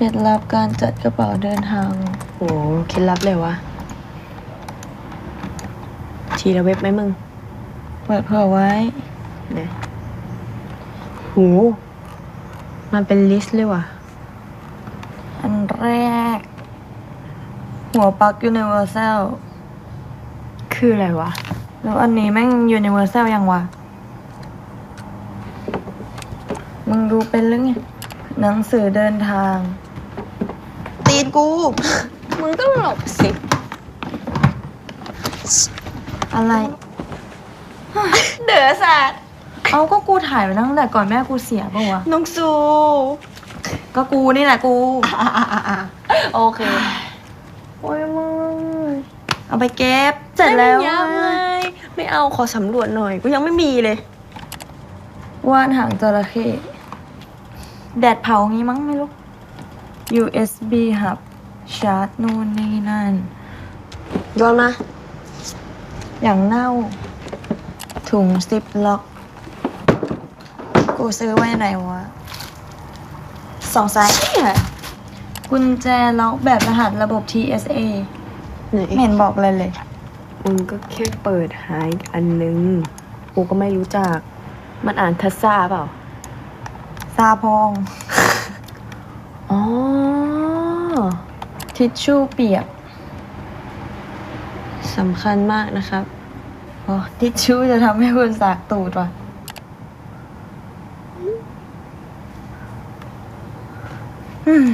เคล็ดลับการจัดกระเป๋าเดินทาง โหเคล็ดลับเลยวะ ทีละเว็บไหมมึง เปิดเผื่อไว้เนี่ยโห มันเป็นลิสต์เลยว่ะ อันแรก หัวปลั๊ก Universal คืออะไรวะ แล้วอันนี้แม่ง Universal ยังวะ มึงดูเป็นหรือไงหนังสือเดินทาง ตีนกู มึงก็หลบสิ อะไร เดือสัตว์เอาก็กูถ่ายไว้ตั้งแต่ก่อนแม่กูเสียปะวะ น้องซูก็กูนี่แหละกู โอเค โอ้ยมึงเอาไปเก็บ เสร็จแล้วไม่ยัอะบเลยไม่เอาขอสำรวจหน่อย กูยังไม่มีเลยวาดหางจระเข้แดดเผางี้มั้งไม่รู้ USB หับชาร์จนู่นนี่นั่น โยนมา อย่างเน่า ถุงซิปล็อก กูซื้อไว้ไหนวะสองสายเนี่ยกุญแจล็อกแบบรหัสระบบ TSA ไหนไม่เห็นบอกอะไรเลย มึงก็แค่เปิดหาอีกอันนึง กูก็ไม่รู้จัก มันอ่านทัสซาเปล่า ซาพอง อ๋อ ทิชชู่เปียกสำคัญมากนะครับโอ้ทิชชู่จะทำให้คุณสากตูดว่ะอืม